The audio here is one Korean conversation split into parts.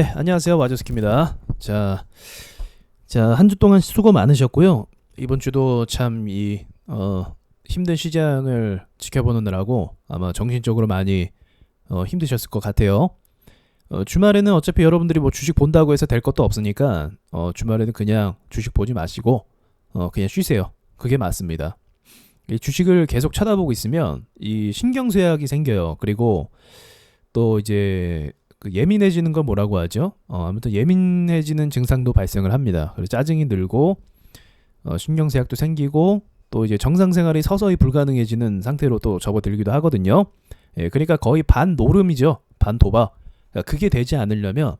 네, 안녕하세요. 와저스키입니다. 자, 자, 한 주 동안 수고 많으셨고요. 이번 주도 참 이, 어, 힘든 시장을 지켜보느라고 아마 정신적으로 많이 어, 힘드셨을 것 같아요. 어, 주말에는 어차피 여러분들이 뭐 주식 본다고 해서 될 것도 없으니까 어, 주말에는 그냥 주식 보지 마시고 어, 그냥 쉬세요. 그게 맞습니다. 이 주식을 계속 쳐다보고 있으면 이 신경쇠약이 생겨요. 그리고 또 이제 그 예민해지는 건 뭐라고 하죠? 어, 아무튼 예민해지는 증상도 발생을 합니다. 그래서 짜증이 늘고 어, 신경쇠약도 생기고 또 이제 정상 생활이 서서히 불가능해지는 상태로 또 접어들기도 하거든요. 예, 그러니까 거의 반 노름이죠. 반 도박. 그러니까 그게 되지 않으려면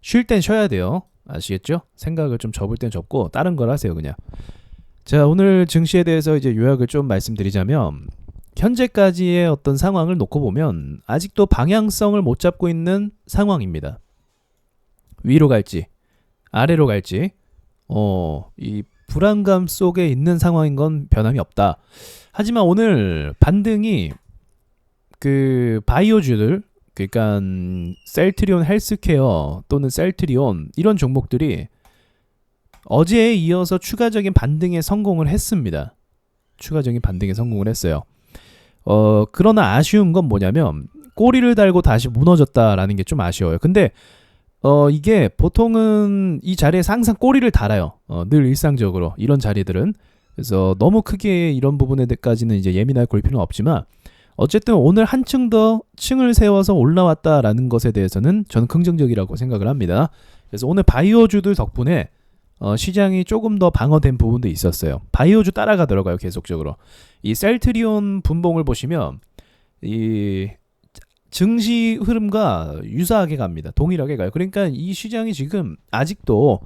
쉴 땐 쉬어야 돼요. 아시겠죠? 생각을 좀 접을 땐 접고 다른 걸 하세요, 그냥. 자, 오늘 증시에 대해서 이제 요약을 좀 말씀드리자면 현재까지의 어떤 상황을 놓고 보면 아직도 방향성을 못 잡고 있는 상황입니다. 위로 갈지, 아래로 갈지, 어, 이 불안감 속에 있는 상황인 건 변함이 없다. 하지만 오늘 반등이 그 바이오주들, 그러니까 셀트리온 헬스케어 또는 셀트리온 이런 종목들이 어제에 이어서 추가적인 반등에 성공을 했습니다. 추가적인 반등에 성공을 했어요. 어, 그러나 아쉬운 건 뭐냐면 꼬리를 달고 다시 무너졌다라는 게 좀 아쉬워요. 근데 어, 이게 보통은 이 자리에서 항상 꼬리를 달아요. 어, 늘 일상적으로 이런 자리들은 그래서 너무 크게 이런 부분에까지는 이제 예민할 걸 필요는 없지만 어쨌든 오늘 한층 더 층을 세워서 올라왔다라는 것에 대해서는 저는 긍정적이라고 생각을 합니다. 그래서 오늘 바이오주들 덕분에 어, 시장이 조금 더 방어된 부분도 있었어요. 바이오주 따라가더라고요, 계속적으로. 이 셀트리온 분봉을 보시면 이 증시 흐름과 유사하게 갑니다. 동일하게 가요. 그러니까 이 시장이 지금 아직도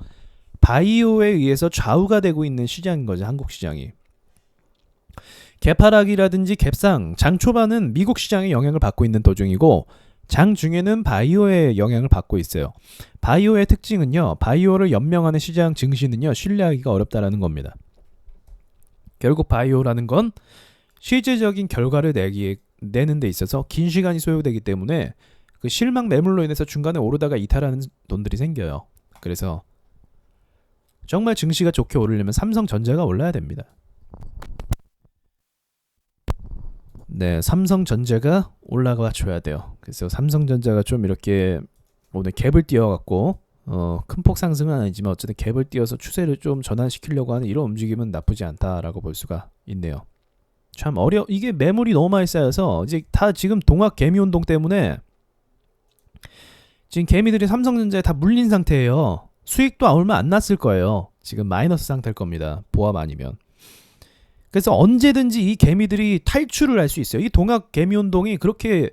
바이오에 의해서 좌우가 되고 있는 시장인 거죠, 한국 시장이. 개파락이라든지 갭상, 장 초반은 미국 시장의 영향을 받고 있는 도중이고 장 중에는 바이오의 영향을 받고 있어요. 바이오의 특징은요. 바이오를 연명하는 시장 증시는요. 신뢰하기가 어렵다라는 겁니다. 결국 바이오라는 건 실제적인 결과를 내기 내는 데 있어서 긴 시간이 소요되기 때문에 그 실망 매물로 인해서 중간에 오르다가 이탈하는 돈들이 생겨요. 그래서 정말 증시가 좋게 오르려면 삼성전자가 올라야 됩니다. 네, 삼성전자가 올라가 줘야 돼요. 그래서 삼성전자가 좀 이렇게 오늘 갭을 띄어갖고 어, 큰 폭 상승은 아니지만 어쨌든 갭을 띄어서 추세를 좀 전환시키려고 하는 이런 움직임은 나쁘지 않다라고 볼 수가 있네요. 참 어려 이게 매물이 너무 많이 쌓여서 이제 다 지금 동학 개미 운동 때문에 지금 개미들이 삼성전자에 다 물린 상태예요. 수익도 얼마 안 났을 거예요. 지금 마이너스 상태일 겁니다. 보합 아니면. 그래서 언제든지 이 개미들이 탈출을 할 수 있어요. 이 동학 개미 운동이 그렇게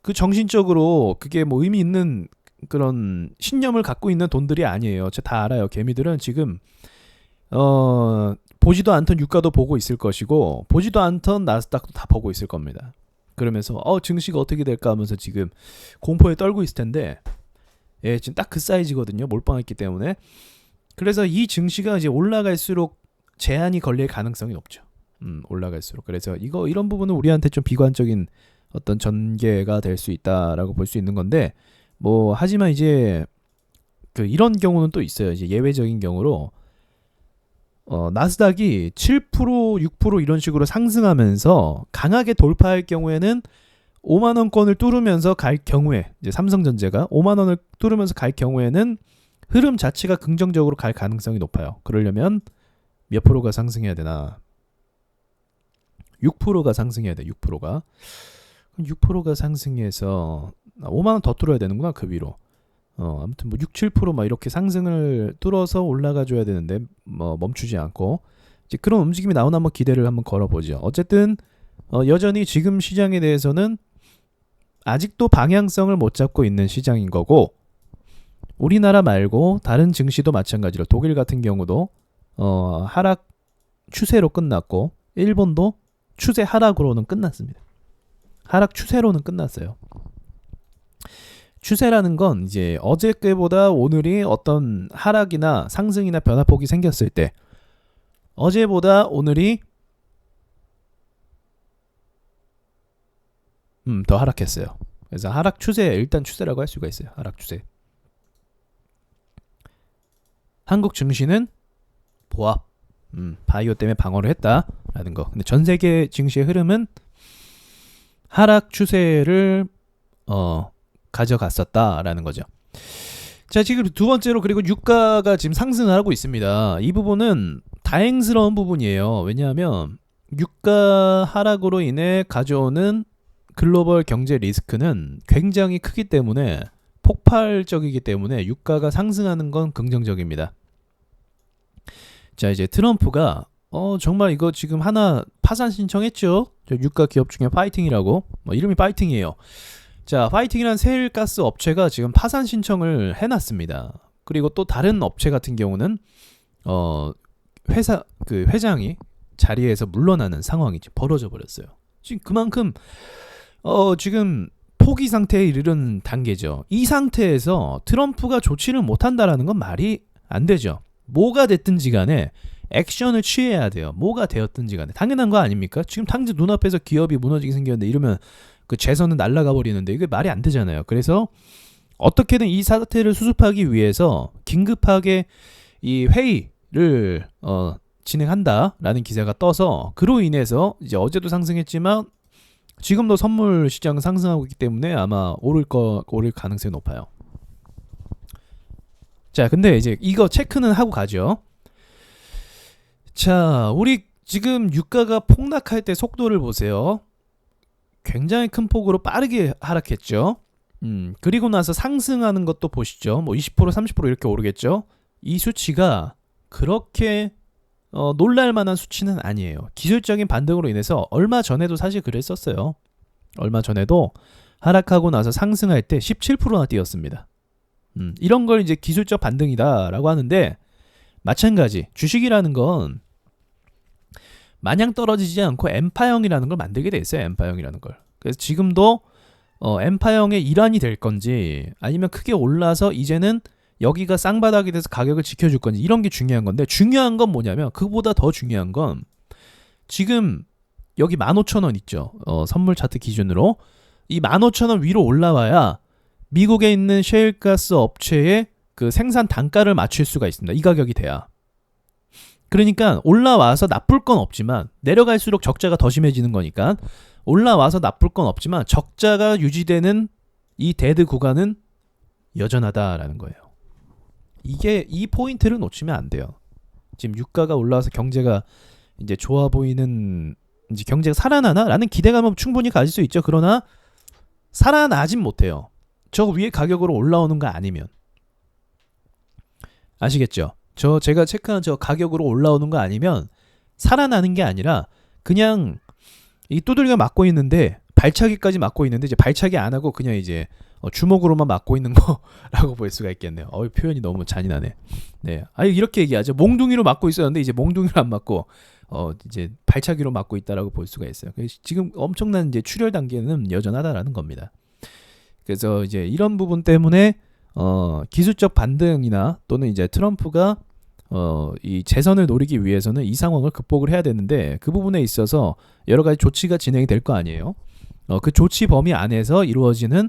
그 정신적으로 그게 뭐 의미 있는 그런 신념을 갖고 있는 돈들이 아니에요. 제가 다 알아요. 개미들은 지금 어 보지도 않던 유가도 보고 있을 것이고 보지도 않던 나스닥도 다 보고 있을 겁니다. 그러면서 어 증시가 어떻게 될까 하면서 지금 공포에 떨고 있을 텐데 예, 지금 딱 그 사이즈거든요. 몰빵했기 때문에. 그래서 이 증시가 이제 올라갈수록 제한이 걸릴 가능성이 높죠. 음, 올라갈수록. 그래서 이거 이런 부분은 우리한테 좀 비관적인 어떤 전개가 될 수 있다라고 볼 수 있는 건데 뭐 하지만 이제 그 이런 경우는 또 있어요. 이제 예외적인 경우로 어, 나스닥이 7% 6% 이런 식으로 상승하면서 강하게 돌파할 경우에는 5만 원권을 뚫으면서 갈 경우에 이제 삼성전자가 5만 원을 뚫으면서 갈 경우에는 흐름 자체가 긍정적으로 갈 가능성이 높아요. 그러려면 몇 프로가 상승해야 되나? 6%가 상승해야 돼. 6%가. 6%가 상승해서 5만 원 더 뚫어야 되는구나. 그 위로. 어, 아무튼 뭐 6, 7%막 이렇게 상승을 뚫어서 올라가 줘야 되는데 뭐 멈추지 않고 이제 그런 움직임이 나오나 한번 기대를 한번 걸어 보죠. 어쨌든 어, 여전히 지금 시장에 대해서는 아직도 방향성을 못 잡고 있는 시장인 거고 우리나라 말고 다른 증시도 마찬가지로 독일 같은 경우도 어, 하락 추세로 끝났고 일본도 추세 하락으로는 끝났습니다. 하락 추세로는 끝났어요. 추세라는 건 이제 어제께보다 오늘이 어떤 하락이나 상승이나 변화폭이 생겼을 때 어제보다 오늘이 음, 더 하락했어요. 그래서 하락 추세 일단 추세라고 할 수가 있어요. 하락 추세. 한국 증시는 보합. 음, 바이오 때문에 방어를 했다 라는 거. 근데 전 세계 증시의 흐름은 하락 추세를 어 가져갔었다라는 거죠. 자, 지금 두 번째로 그리고 유가가 지금 상승을 하고 있습니다. 이 부분은 다행스러운 부분이에요. 왜냐하면 유가 하락으로 인해 가져오는 글로벌 경제 리스크는 굉장히 크기 때문에 폭발적이기 때문에 유가가 상승하는 건 긍정적입니다. 자, 이제 트럼프가 어 정말 이거 지금 하나 파산 신청했죠. 저 유가 기업 중에 파이팅이라고. 뭐 이름이 파이팅이에요. 자, 파이팅이란 세일가스 업체가 지금 파산 신청을 해놨습니다. 그리고 또 다른 업체 같은 경우는 어 회사 그 회장이 자리에서 물러나는 상황이 지금 벌어져 버렸어요. 지금 그만큼 어 지금 포기 상태에 이르는 단계죠. 이 상태에서 트럼프가 조치를 못한다라는 건 말이 안 되죠. 뭐가 됐든지 간에 액션을 취해야 돼요. 뭐가 되었든지 간에 당연한 거 아닙니까? 지금 당장 눈앞에서 기업이 무너지게 생겼는데 이러면 그 재선은 날라가 버리는데 이게 말이 안 되잖아요. 그래서 어떻게든 이 사태를 수습하기 위해서 긴급하게 이 회의를 어 진행한다라는 기사가 떠서 그로 인해서 이제 어제도 상승했지만 지금도 선물 시장 상승하고 있기 때문에 아마 오를 거 오를 가능성이 높아요. 자, 근데 이제 이거 체크는 하고 가죠. 자, 우리 지금 유가가 폭락할 때 속도를 보세요. 굉장히 큰 폭으로 빠르게 하락했죠. 음, 그리고 나서 상승하는 것도 보시죠. 뭐 20% 30% 이렇게 오르겠죠. 이 수치가 그렇게 어, 놀랄 만한 수치는 아니에요. 기술적인 반등으로 인해서 얼마 전에도 사실 그랬었어요. 얼마 전에도 하락하고 나서 상승할 때 17%나 뛰었습니다. 음, 이런 걸 이제 기술적 반등이다라고 하는데 마찬가지 주식이라는 건 마냥 떨어지지 않고 엠파형이라는 걸 만들게 돼 있어요. 엠파형이라는 걸. 그래서 지금도 어, 엠파형의 일환이 될 건지 아니면 크게 올라서 이제는 여기가 쌍바닥이 돼서 가격을 지켜줄 건지 이런 게 중요한 건데 중요한 건 뭐냐면 그보다 더 중요한 건 지금 여기 15,000원 있죠. 어, 선물 차트 기준으로 이 15,000원 위로 올라와야 미국에 있는 셰일가스 업체의 그 생산 단가를 맞출 수가 있습니다. 이 가격이 돼야. 그러니까 올라와서 나쁠 건 없지만 내려갈수록 적자가 더 심해지는 거니까 올라와서 나쁠 건 없지만 적자가 유지되는 이 데드 구간은 여전하다라는 거예요. 이게 이 포인트를 놓치면 안 돼요. 지금 유가가 올라와서 경제가 이제 좋아 보이는 이제 경제가 살아나나라는 기대감은 충분히 가질 수 있죠. 그러나 살아나진 못해요. 저 위에 가격으로 올라오는 거 아니면 아시겠죠? 저 제가 체크한 저 가격으로 올라오는 거 아니면 살아나는 게 아니라 그냥 이 두들겨 맞고 있는데 발차기까지 맞고 있는데 이제 발차기 안 하고 그냥 이제 어, 주먹으로만 맞고 있는 거라고 볼 수가 있겠네요. 어, 표현이 너무 잔인하네. 네, 아 이렇게 얘기하죠. 몽둥이로 맞고 있었는데 이제 몽둥이로 안 맞고 어 이제 발차기로 맞고 있다라고 볼 수가 있어요. 지금 엄청난 이제 출혈 단계는 여전하다라는 겁니다. 그래서 이제 이런 부분 때문에 어 기술적 반등이나 또는 이제 트럼프가 어, 이 재선을 노리기 위해서는 이 상황을 극복을 해야 되는데 그 부분에 있어서 여러 가지 조치가 진행이 될 거 아니에요. 어, 그 조치 범위 안에서 이루어지는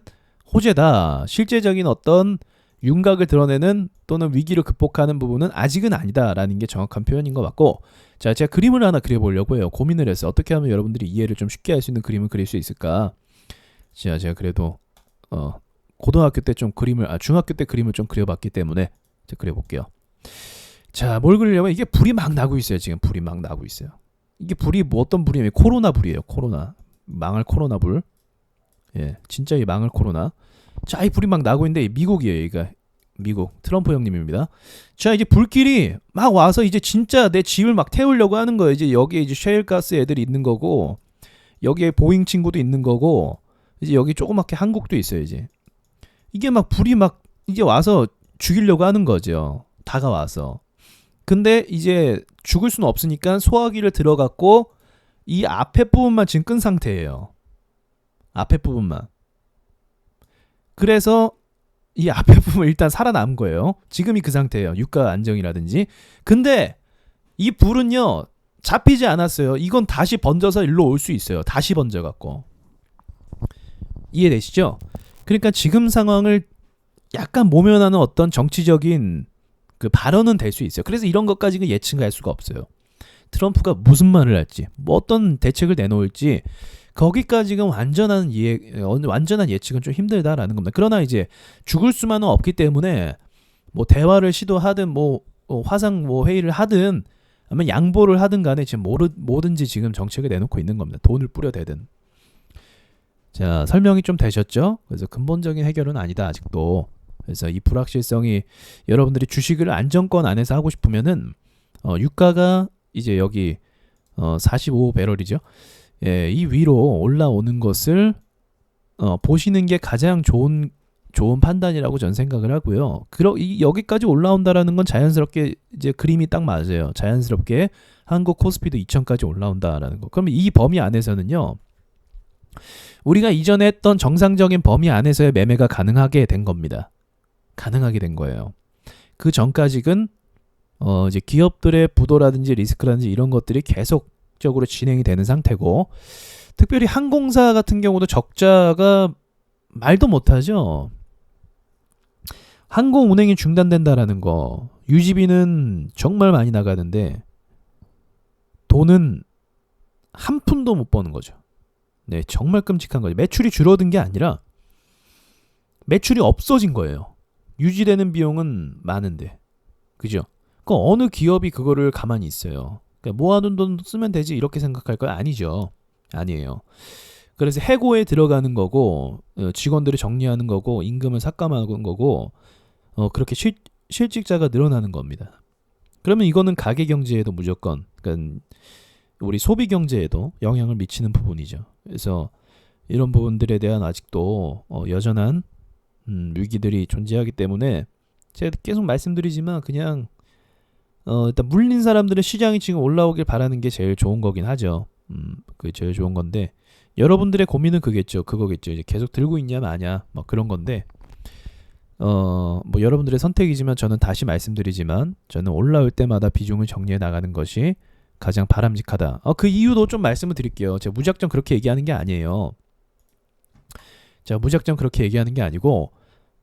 호재다. 실제적인 어떤 윤곽을 드러내는 또는 위기를 극복하는 부분은 아직은 아니다라는 게 정확한 표현인 것 같고 자 제가 그림을 하나 그려보려고 해요 고민을 해서 어떻게 하면 여러분들이 이해를 좀 쉽게 할 수 있는 그림을 그릴 수 있을까 자 제가 그래도 어 고등학교 때 좀 그림을 아 중학교 때 그림을 좀 그려봤기 때문에 제가 그려볼게요 자 뭘 그리려면 이게 불이 막 나고 있어요 지금 불이 막 나고 있어요 이게 불이 뭐 어떤 불이냐면 코로나 불이에요 코로나 망할 코로나 불 예, 진짜 이 망할 코로나. 자, 이 불이 막 나고 있는데 미국이에요, 이가 미국 트럼프 형님입니다. 자, 이제 불길이 막 와서 이제 진짜 내 집을 막 태우려고 하는 거예요. 이제 여기에 이제 셰일가스 애들이 있는 거고 여기에 보잉 친구도 있는 거고 이제 여기 조그맣게 한국도 있어요, 이제. 이게 막 불이 막 이제 와서 죽이려고 하는 거죠. 다가와서. 근데 이제 죽을 수는 없으니까 소화기를 들어갔고 이 앞에 부분만 지금 끈 상태예요. 앞에 부분만. 그래서 이 앞에 부분 일단 살아남은 거예요. 지금이 그 상태예요. 유가 안정이라든지. 근데 이 불은요 잡히지 않았어요. 이건 다시 번져서 일로 올 수 있어요. 다시 번져 갖고. 이해되시죠? 그러니까 지금 상황을 약간 모면하는 어떤 정치적인 그 발언은 될 수 있어요. 그래서 이런 것까지는 예측할 수가 없어요. 트럼프가 무슨 말을 할지, 뭐 어떤 대책을 내놓을지 거기까지는 완전한 예 완전한 예측은 좀 힘들다라는 겁니다. 그러나 이제 죽을 수만은 없기 때문에 뭐 대화를 시도하든 뭐 어, 화상 뭐 회의를 하든 아니면 양보를 하든 간에 지금 뭐든지 지금 정책을 내놓고 있는 겁니다. 돈을 뿌려대든. 자, 설명이 좀 되셨죠? 그래서 근본적인 해결은 아니다, 아직도. 그래서 이 불확실성이 여러분들이 주식을 안정권 안에서 하고 싶으면은 어, 유가가 이제 여기 어, 45배럴이죠. 예, 이 위로 올라오는 것을 어, 보시는 게 가장 좋은 좋은 판단이라고 전 생각을 하고요. 그러 이, 여기까지 올라온다라는 건 자연스럽게 이제 그림이 딱 맞아요. 자연스럽게 한국 코스피도 2천까지 올라온다라는 거. 그러면 이 범위 안에서는요. 우리가 이전에 했던 정상적인 범위 안에서의 매매가 가능하게 된 겁니다. 가능하게 된 거예요. 그 전까지는 어 이제 기업들의 부도라든지 리스크라든지 이런 것들이 계속적으로 진행이 되는 상태고 특별히 항공사 같은 경우도 적자가 말도 못하죠. 항공 운행이 중단된다라는 거 유지비는 정말 많이 나가는데 돈은 한 푼도 못 버는 거죠. 네, 정말 끔찍한 거죠. 매출이 줄어든 게 아니라 매출이 없어진 거예요. 유지되는 비용은 많은데. 그죠? 그 어느 기업이 그거를 가만히 있어요. 그러니까 모아둔 돈 쓰면 되지 이렇게 생각할 거 아니죠. 아니에요. 그래서 해고에 들어가는 거고 어, 직원들을 정리하는 거고 임금을 삭감하는 거고 어, 그렇게 실, 실직자가 늘어나는 겁니다. 그러면 이거는 가계 경제에도 무조건 그러니까 우리 소비 경제에도 영향을 미치는 부분이죠. 그래서 이런 부분들에 대한 아직도 어, 여전한 음, 위기들이 존재하기 때문에 제가 계속 말씀드리지만 그냥 어, 일단 물린 사람들은 시장이 지금 올라오길 바라는 게 제일 좋은 거긴 하죠. 음, 그게 제일 좋은 건데 여러분들의 고민은 그겠죠. 그거겠죠. 이제 계속 들고 있냐 마냐 뭐 그런 건데 어, 뭐 여러분들의 선택이지만 저는 다시 말씀드리지만 저는 올라올 때마다 비중을 정리해 나가는 것이 가장 바람직하다. 어, 그 이유도 좀 말씀을 드릴게요. 제가 무작정 그렇게 얘기하는 게 아니에요. 자, 무작정 그렇게 얘기하는 게 아니고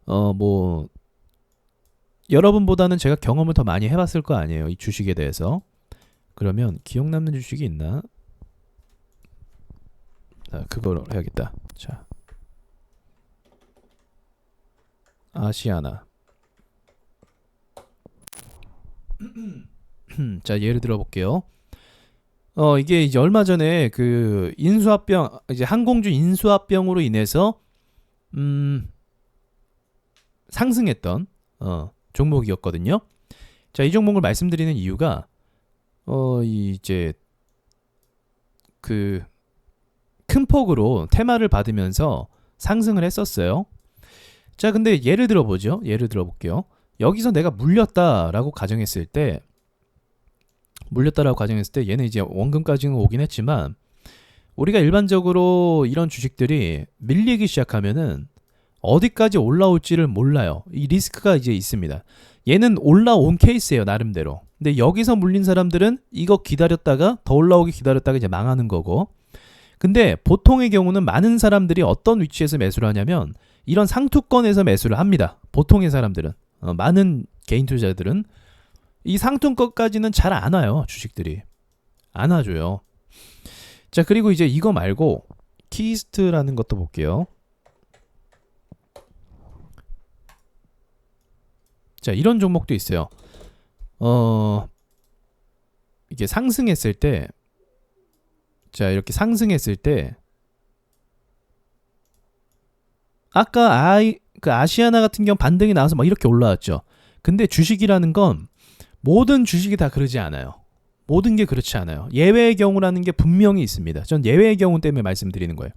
어, 뭐 여러분보다는 제가 경험을 더 많이 해봤을 거 아니에요. 이 주식에 대해서. 그러면 기억 남는 주식이 있나? 자, 그걸 해야겠다. 자. 아시아나. 자, 예를 들어 볼게요. 어, 이게 이제 얼마 전에 그 인수합병 이제 항공주 인수합병으로 인해서 음 상승했던 어 종목이었거든요. 자, 이 종목을 말씀드리는 이유가 어 이제 그 큰 폭으로 테마를 받으면서 상승을 했었어요. 자, 근데 예를 들어 보죠. 예를 들어 볼게요. 여기서 내가 물렸다라고 가정했을 때 물렸다라고 가정했을 때 얘는 이제 원금까지는 오긴 했지만 우리가 일반적으로 이런 주식들이 밀리기 시작하면은 어디까지 올라올지를 몰라요. 이 리스크가 이제 있습니다. 얘는 올라온 케이스예요, 나름대로. 근데 여기서 물린 사람들은 이거 기다렸다가 더 올라오기 기다렸다가 이제 망하는 거고. 근데 보통의 경우는 많은 사람들이 어떤 위치에서 매수를 하냐면 이런 상투권에서 매수를 합니다. 보통의 사람들은 어, 많은 개인 투자들은 이 상품권까지는 잘 안 와요 주식들이 안 와줘요. 자 그리고 이제 이거 말고 키스트라는 것도 볼게요. 자 이런 종목도 있어요. 어 이게 상승했을 때, 자 이렇게 상승했을 때 아까 아이 그 아시아나 같은 경우 반등이 나와서 막 이렇게 올라왔죠. 근데 주식이라는 건 모든 주식이 다 그러지 않아요. 모든 게 그렇지 않아요. 예외의 경우라는 게 분명히 있습니다. 전 예외의 경우 때문에 말씀드리는 거예요.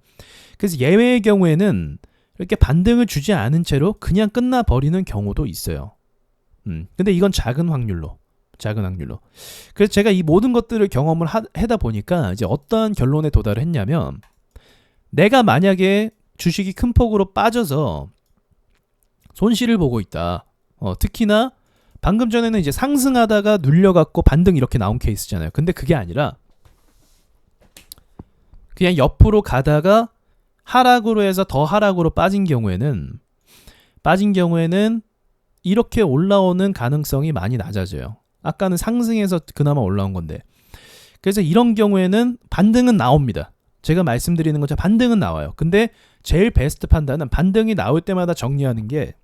그래서 예외의 경우에는 이렇게 반등을 주지 않은 채로 그냥 끝나 버리는 경우도 있어요. 음. 근데 이건 작은 확률로 작은 확률로. 그래서 제가 이 모든 것들을 경험을 하, 하다 보니까 이제 어떠한 결론에 도달을 했냐면 내가 만약에 주식이 큰 폭으로 빠져서 손실을 보고 있다. 어, 특히나 방금 전에는 이제 상승하다가 눌려갖고 반등 이렇게 나온 케이스잖아요. 근데 그게 아니라 그냥 옆으로 가다가 하락으로 해서 더 하락으로 빠진 경우에는 빠진 경우에는 이렇게 올라오는 가능성이 많이 낮아져요. 아까는 상승해서 그나마 올라온 건데. 그래서 이런 경우에는 반등은 나옵니다. 제가 말씀드리는 것처럼 반등은 나와요. 근데 제일 베스트 판단은 반등이 나올 때마다 정리하는 게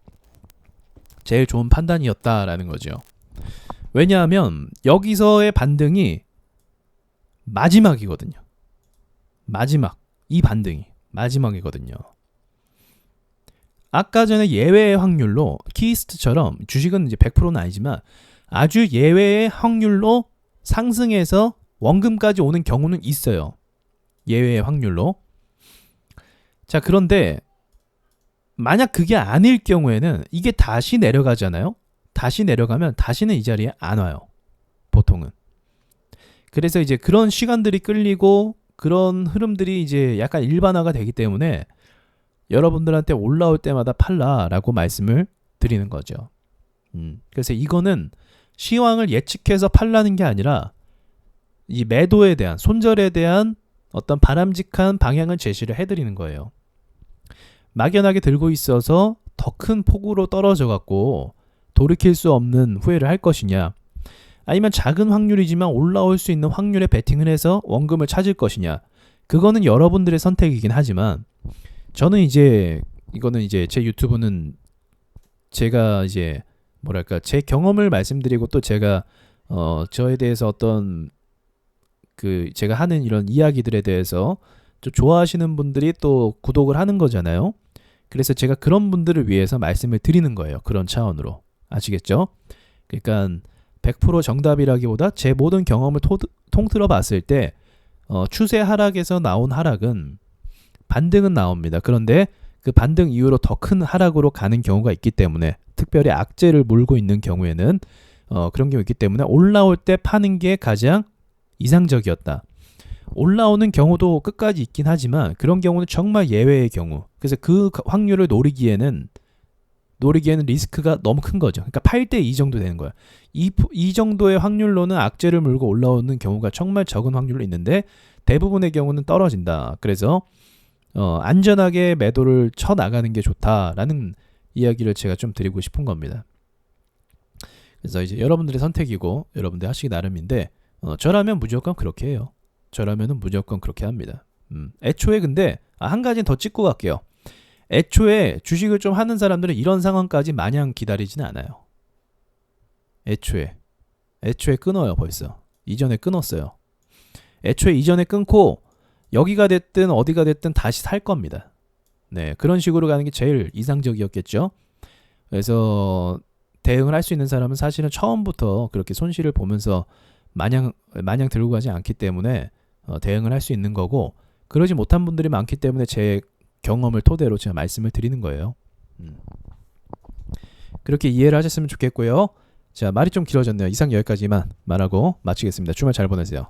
제일 좋은 판단이었다라는 거죠. 왜냐하면 여기서의 반등이 마지막이거든요. 마지막. 이 반등이 마지막이거든요. 아까 전에 예외의 확률로 키스트처럼 주식은 이제 100%는 아니지만 아주 예외의 확률로 상승해서 원금까지 오는 경우는 있어요. 예외의 확률로. 자, 그런데 만약 그게 아닐 경우에는 이게 다시 내려가잖아요. 다시 내려가면 다시는 이 자리에 안 와요. 보통은. 그래서 이제 그런 시간들이 끌리고 그런 흐름들이 이제 약간 일반화가 되기 때문에 여러분들한테 올라올 때마다 팔라라고 말씀을 드리는 거죠. 음, 그래서 이거는 시황을 예측해서 팔라는 게 아니라 이 매도에 대한 손절에 대한 어떤 바람직한 방향을 제시를 해드리는 거예요. 막연하게 들고 있어서 더 큰 폭으로 떨어져 갖고 돌이킬 수 없는 후회를 할 것이냐. 아니면 작은 확률이지만 올라올 수 있는 확률에 베팅을 해서 원금을 찾을 것이냐. 그거는 여러분들의 선택이긴 하지만 저는 이제 이거는 이제 제 유튜브는 제가 이제 뭐랄까 제 경험을 말씀드리고 또 제가 어 저에 대해서 어떤 그 제가 하는 이런 이야기들에 대해서 좀 좋아하시는 분들이 또 구독을 하는 거잖아요. 그래서 제가 그런 분들을 위해서 말씀을 드리는 거예요. 그런 차원으로. 아시겠죠? 그러니까 100% 정답이라기보다 제 모든 경험을 토, 통틀어 봤을 때 어, 추세 하락에서 나온 하락은 반등은 나옵니다. 그런데 그 반등 이후로 더 큰 하락으로 가는 경우가 있기 때문에 특별히 악재를 물고 있는 경우에는 어, 그런 경우 있기 때문에 올라올 때 파는 게 가장 이상적이었다. 올라오는 경우도 끝까지 있긴 하지만 그런 경우는 정말 예외의 경우. 그래서 그 확률을 노리기에는 노리기에는 리스크가 너무 큰 거죠. 그러니까 8대 2 정도 되는 거야. 이, 이 정도의 확률로는 악재를 물고 올라오는 경우가 정말 적은 확률로 있는데 대부분의 경우는 떨어진다. 그래서 어, 안전하게 매도를 쳐 나가는 게 좋다라는 이야기를 제가 좀 드리고 싶은 겁니다. 그래서 이제 여러분들의 선택이고 여러분들 하시기 나름인데 어, 저라면 무조건 그렇게 해요. 저라면은 무조건 그렇게 합니다. 음, 애초에 근데 아, 한 가지 더 찍고 갈게요. 애초에 주식을 좀 하는 사람들은 이런 상황까지 마냥 기다리지는 않아요. 애초에 애초에 끊어요 벌써 이전에 끊었어요. 애초에 이전에 끊고 여기가 됐든 어디가 됐든 다시 살 겁니다. 네 그런 식으로 가는 게 제일 이상적이었겠죠. 그래서 대응을 할 수 있는 사람은 사실은 처음부터 그렇게 손실을 보면서 마냥 마냥 들고 가지 않기 때문에 어, 대응을 할 수 있는 거고 그러지 못한 분들이 많기 때문에 제 경험을 토대로 제가 말씀을 드리는 거예요. 음. 그렇게 이해를 하셨으면 좋겠고요. 자 말이 좀 길어졌네요. 이상 여기까지만 말하고 마치겠습니다. 주말 잘 보내세요.